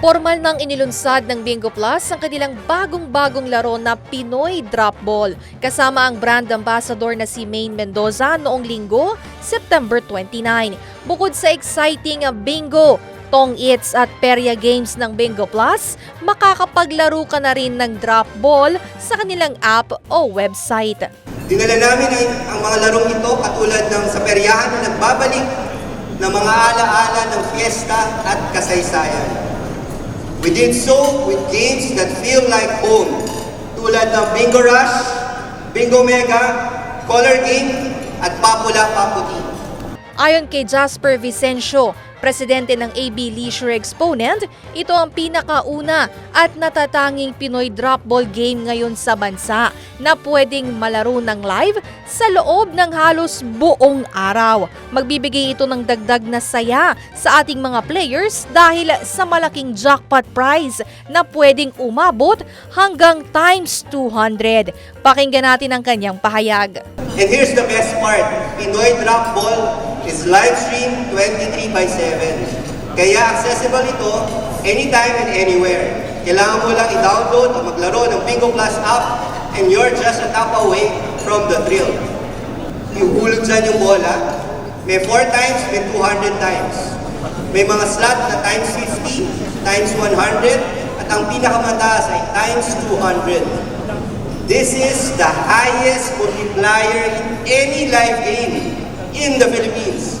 Formal nang inilunsad ng Bingo Plus ang kanilang bagong-bagong laro na Pinoy Drop Ball kasama ang brand ambassador na si Maine Mendoza noong linggo, September 29. Bukod sa exciting bingo, Tong Eats at Perya Games ng Bingo Plus, makakapaglaro ka na rin ng drop ball sa kanilang app o website. Dinala namin ay ang mga larong ito katulad ng sa peryahan na nagbabalik ng mga alaala ng fiesta at kasaysayan. We did so with games that feel like home, tulad ng Bingo Rush, Bingo Mega, Color Game, at Papula Paputi. Ayon kay Jasper Vicencio, presidente ng AB Leisure Exponent, ito ang pinakauna at natatanging Pinoy drop ball game ngayon sa bansa na pwedeng malaro ng live sa loob ng halos buong araw. Magbibigay ito ng dagdag na saya sa ating mga players dahil sa malaking jackpot prize na pwedeng umabot hanggang times 200. Pakinggan natin ang kanyang pahayag. And here's the best part, Pinoy Drop Ball is live stream 23 by 7. Kaya accessible ito anytime and anywhere. Kailangan mo lang i-download o maglaro ng Bingo Plus app and you're just a tap away from the thrill. Ihuhulog dyan yung bola. May 4 times, may 200 times. May mga slot na times 50, times 100, at ang pinakamataas ay times 200. This is the highest multiplier in any live game in the Philippines.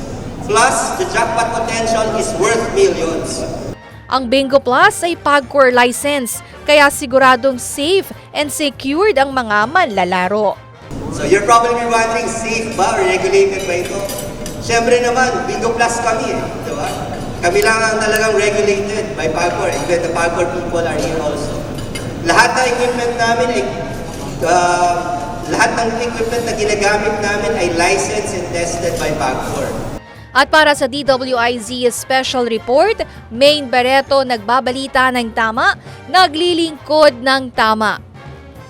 Plus, the jackpot potential is worth millions. Ang Bingo Plus ay PAGCOR license, kaya siguradong safe and secured ang mga manlalaro. So you're probably wondering, safe ba or regulated ba ito? Siyempre naman, Bingo Plus kami eh, di ba? Kami lang ang talagang regulated by PAGCOR. Even the PAGCOR people are here also. Lahat ng equipment namin uh, lahat ng equipment na ginagamit namin ay licensed and tested by PAGCOR. At para sa DWIZ Special Report, Main Barreto nagbabalita ng tama, naglilingkod ng tama.